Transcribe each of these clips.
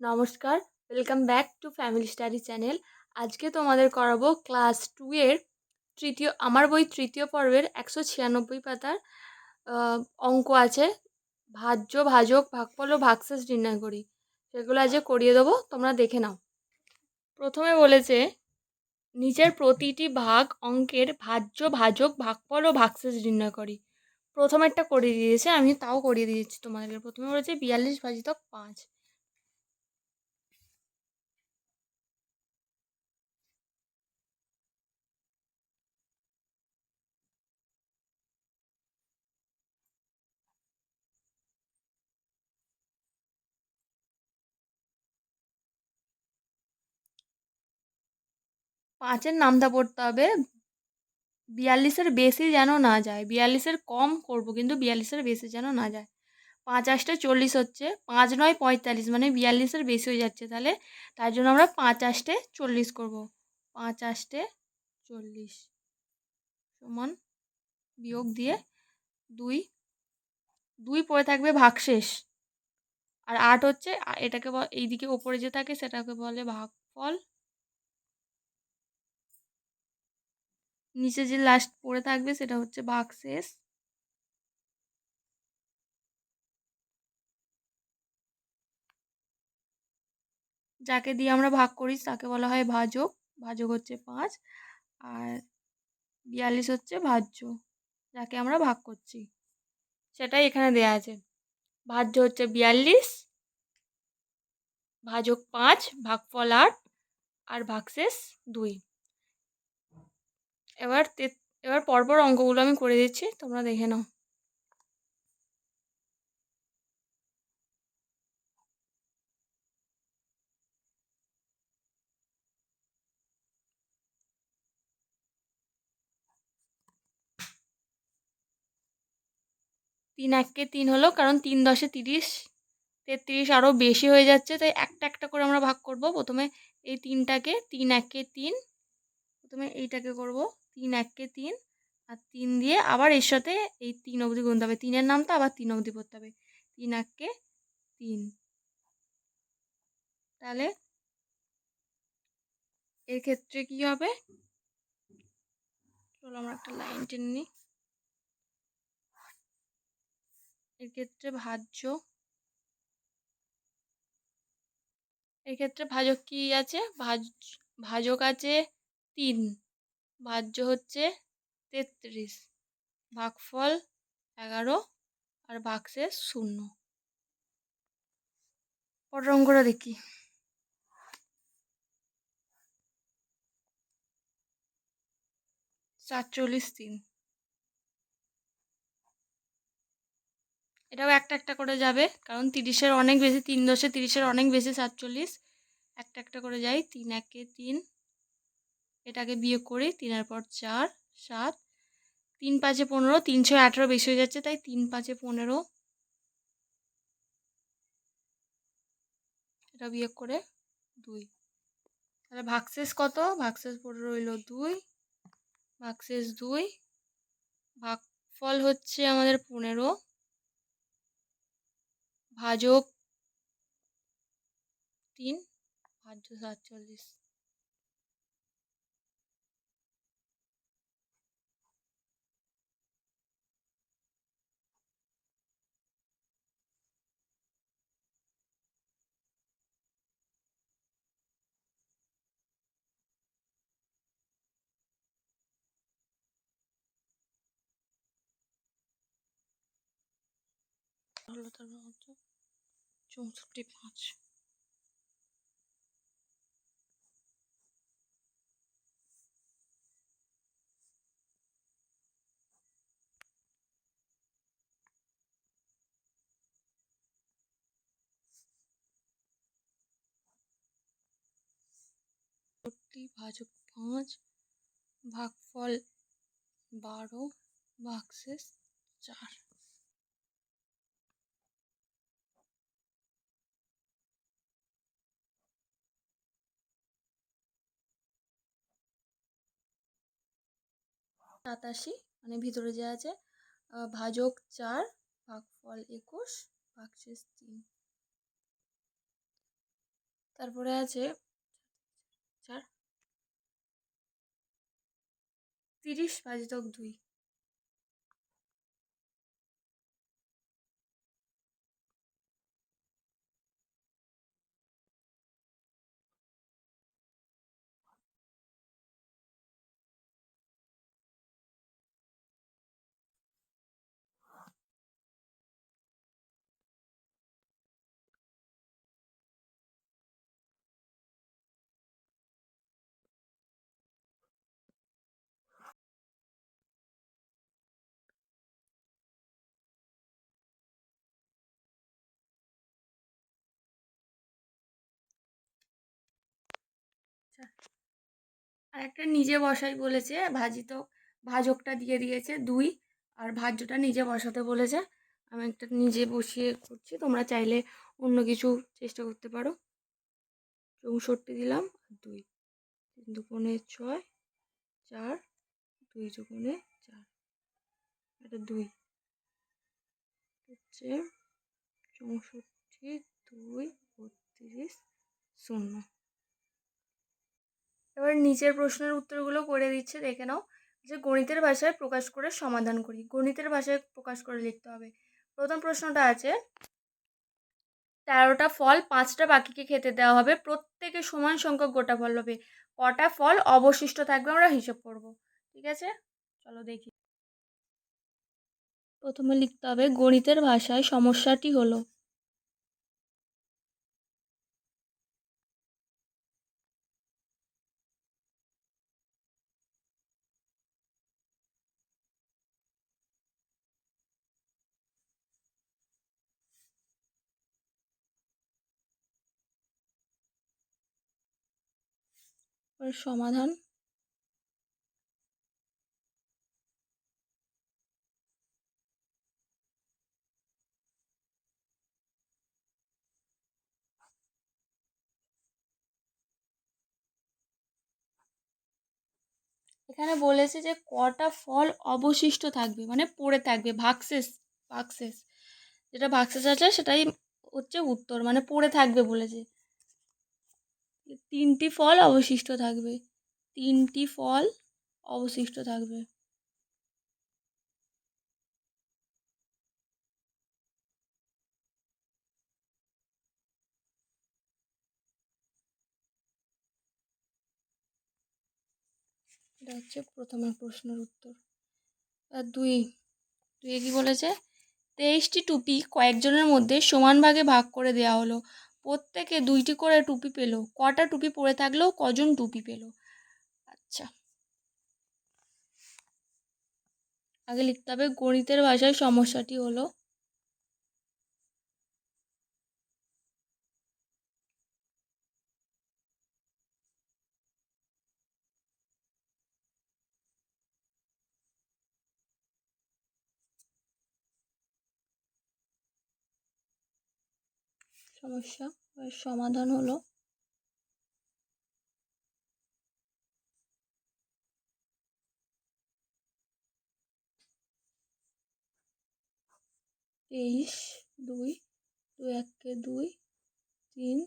নমস্কার welcome back to family study channel আজকে তোমাদের করাবো ক্লাস টু এর তৃতীয়, আমার বই তৃতীয় পর্বের একশো ছিয়ানব্বই পাতার অঙ্ক আছে, ভাজ্য, ভাজক, ভাগফল ও ভাগশেষ নির্ণয় করি। সেগুলো আজকে করিয়ে দেবো, তোমরা দেখে নাও। প্রথমে বলেছে, নিচের প্রতিটি ভাগ অঙ্কের ভাজ্য, ভাজক, ভাগফল ও ভাগশেষ নির্ণয় করি। প্রথমেরটা করিয়ে দিয়েছে আমি তাও করিয়ে দিয়েছি তোমাদেরকে। প্রথমে বলেছে বিয়াল্লিশ ভাজিতক পাঁচ। পাঁচের নামটা পড়তে হবে। বিয়াল্লিশের বেশি যেন না যায়। বিয়াল্লিশের কম করব কিন্তু বিয়াল্লিশের বেশি যেন না যায়। পাঁচ আষ্টে চল্লিশ হচ্ছে। পাঁচ নয় পঁয়তাল্লিশ মানে বিয়াল্লিশের বেশি হয়ে যাচ্ছে তাহলে। তার জন্য আমরা পাঁচ আষ্টে চল্লিশ করব। পাঁচ আষ্টে চল্লিশ সমান বিয়োগ দিয়ে দুই দুই পড়ে থাকবে ভাগশেষ। আর আট হচ্ছে, এটাকে এইদিকে ওপরে যে থাকে সেটাকে বলে ভাগফল। নিচে যে লাস্ট পড়ে থাকবে সেটা হচ্ছে ভাগশেষ যাকে দিয়ে আমরা ভাগ করি তাকে বলা হয় ভাজক। ভাজক হচ্ছে পাঁচ আর বিয়াল্লিশ হচ্ছে ভাজ্য, যাকে আমরা ভাগ করছি। সেটাই এখানে দেয়া আছে। ভাজ্য হচ্ছে বিয়াল্লিশ, ভাজক পাঁচ, ভাগফল আট আর ভাগশেষ দুই। এবার এবার পরপর অঙ্কগুলো আমি করে দিচ্ছি, তোমরা দেখে নাও। তিন এককে তিন হলো, কারণ তিন দশে তিরিশ, তেত্রিশ আরও বেশি হয়ে যাচ্ছে, তাই একটা একটা করে আমরা ভাগ করব। প্রথমে এই তিনটাকে তিন এককে তিন, প্রথমে এইটাকে করব। তিন এককে তিন আর তিন দিয়ে আবার এর সাথে এই তিন অবধি গুনতে হবে। তিনের নামটা আবার তিন অবধি পড়তে হবে। তিন এককে তিন। তাহলে এর ক্ষেত্রে কি হবে? চলো আমরা একটা লাইন টেনে নিই। এর ভাজ্য। এক্ষেত্রে ভাজক কী আছে? ভাজ ভাজক আছে তিন। ভাজ্য হচ্ছে তেত্রিশ। ভাগফল এগারো আর ভাগশেষ শূন্য। পরের অঙ্কটা দেখি। সাতচল্লিশ তিন। এটাও একটা একটা করে যাবে, কারণ তিরিশের অনেক বেশি, তিন দশে তিরিশের অনেক বেশি সাতচল্লিশ। একটা একটা করে যাই, তিন একে তিন। এটাকে বিয়ে করি, তিনের পর চার, সাত, তিন পাঁচে পনেরো, তিনশো আঠেরো বেশি হয়ে যাচ্ছে, তাই তিন পাঁচে পনেরো। এটা বিয়োগ করে দুই। তাহলে ভাগশেষ কত? ভাগশেষ পড়ে রইল দুই। ভাগশেষ দুই, ভাগফল হচ্ছে আমাদের পনেরো। ভাজক তিন, ভাজ্য সাতচল্লিশ। হলো তার চৌষট্টি পাঁচ। ভাজক পাঁচ ভাগফল বারো ভাগশেষ চার। সাতাশি মানে ভিতরে যে আছে ভাজক চার, ভাগফল একুশ, ভাগশেষ তিন। তারপরে আছে চার, তিরিশ ভাজিতক দুই। আর একটা নিজে বসাই বলেছে, ভাজি তো, ভাজকটা দিয়ে দিয়েছে দুই, আর ভাজ্যটা নিজে বসাতে বলেছে। আমি একটা নিজে বসিয়ে করছি, তোমরা চাইলে অন্য কিছু চেষ্টা করতে পারো। চৌষট্টি দিলাম, আর দুই। তিন দুগুণে ছয়, চার, দুই দুগুণে চার। এটা দুই। হচ্ছে চৌষট্টি, দুই, বত্রিশ, শূন্য। এবার নিচের প্রশ্নের উত্তরগুলো করে দিচ্ছে, দেখে নাও। যে গণিতের ভাষায় প্রকাশ করে সমাধান করি, গণিতের ভাষায় প্রকাশ করে লিখতে হবে। প্রথম প্রশ্নটা আছে, তেরোটা ফল পাঁচটা বাকিকে খেতে দেওয়া হবে, প্রত্যেকে সমান সংখ্যক গোটা ফল হবে। কটা ফল অবশিষ্ট থাকবে আমরা হিসেব করব, ঠিক আছে? চলো দেখি। প্রথমে লিখতে হবে, গণিতের ভাষায় সমস্যাটি হলো সমাধান এখানে বলেছে যে কটা ফল অবশিষ্ট থাকবে মানে পড়ে থাকবে, ভাগশেষ ভাগশেষ। যেটা ভাগশেষ আছে সেটাই হচ্ছে উত্তর মানে পড়ে থাকবে বলেছে। তিনটি ফল অবশিষ্ট থাকবে। তিনটি ফল অবশিষ্ট থাকবে। এটা হচ্ছে প্রথমের প্রশ্নের উত্তর। আর দুই দুই কি বলেছে? তেইশটি টুপি কয়েকজনের মধ্যে সমান ভাগে ভাগ করে দেওয়া হলো। প্রত্যেকে দুইটি করে টুপি পেল, কটা টুপি পরে থাকলেও কজন টুপি পেল? আচ্ছা। আগে লিখতে হবে, গণিতের ভাষায় সমস্যাটি হলো সমস্যা সমাধান হলো। তেইশ, দুই দুই এককে দুই, তিন,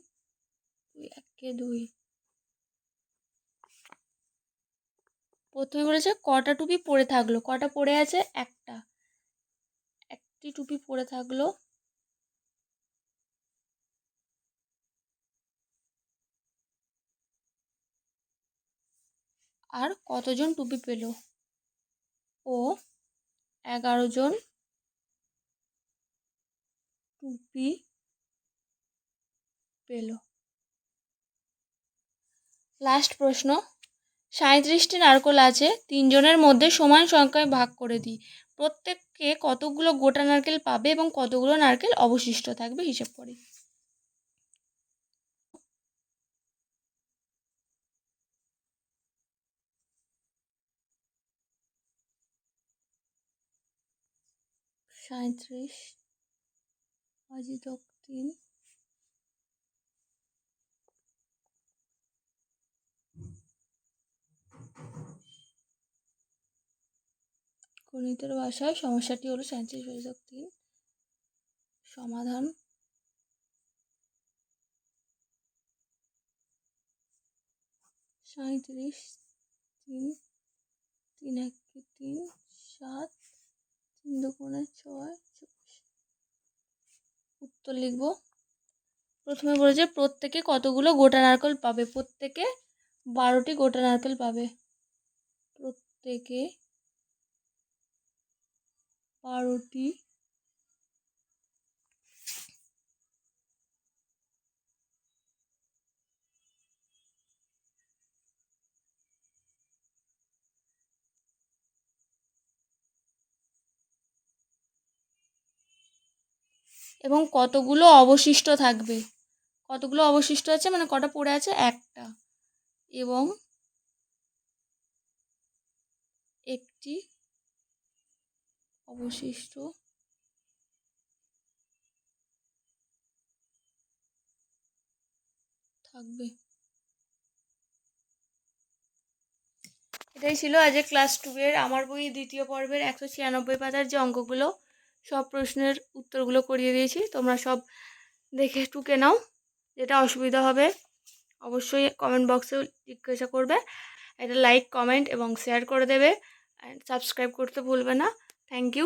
দুই এককে দুই। প্রথমে বলেছে কটা টুপি পরে থাকল? কটা পরে আছে? একটা। একটি টুপি পরে থাকল। আর কতজন টুপি পেল? ও, এগারো জন টুপি পেল। লাস্ট প্রশ্ন সাঁত্রিশটি নারকোল আছে, তিনজনের মধ্যে সমান সংখ্যায় ভাগ করে দিই। প্রত্যেককে কতগুলো গোটা নারকেল পাবে এবং কতগুলো নারকেল অবশিষ্ট থাকবে? হিসেব করি। সাঁত্রিশ অজিতক তিন গণিতের ভাষায় সমস্যাটি হলো সাঁত্রিশ অজিতক তিন সমাধান। সাঁত্রিশ তিন তিন একে তিন, সাত দুগুণে ছয়, চব্বিশ। উত্তর লিখব। প্রথমে বলেছে, প্রত্যেকে কতগুলো গোটা নারকেল পাবে? প্রত্যেকে বারোটি গোটা নারকেল পাবে? প্রত্যেকে বারোটি এবং কতগুলো অবশিষ্ট থাকবে? কতগুলো অবশিষ্ট আছে? মানে কটা পড়ে আছে? একটা। এবং একটি অবশিষ্ট থাকবে। এটাই ছিল আজকে ক্লাস টুয়ের আমার বই দ্বিতীয় পর্বের একশো ছিয়ানব্বই পাতার যে অঙ্কগুলো। সব প্রশ্নের উত্তরগুলো করিয়ে দিয়েছি। তোমরা সব দেখে টুকে নাও, যেটা অসুবিধা হবে। অবশ্যই কমেন্ট বক্সে জিজ্ঞাসা করবে। এটা লাইক কমেন্ট এবং শেয়ার করে দেবে। সাবস্ক্রাইব করতে ভুলবে না। Thank you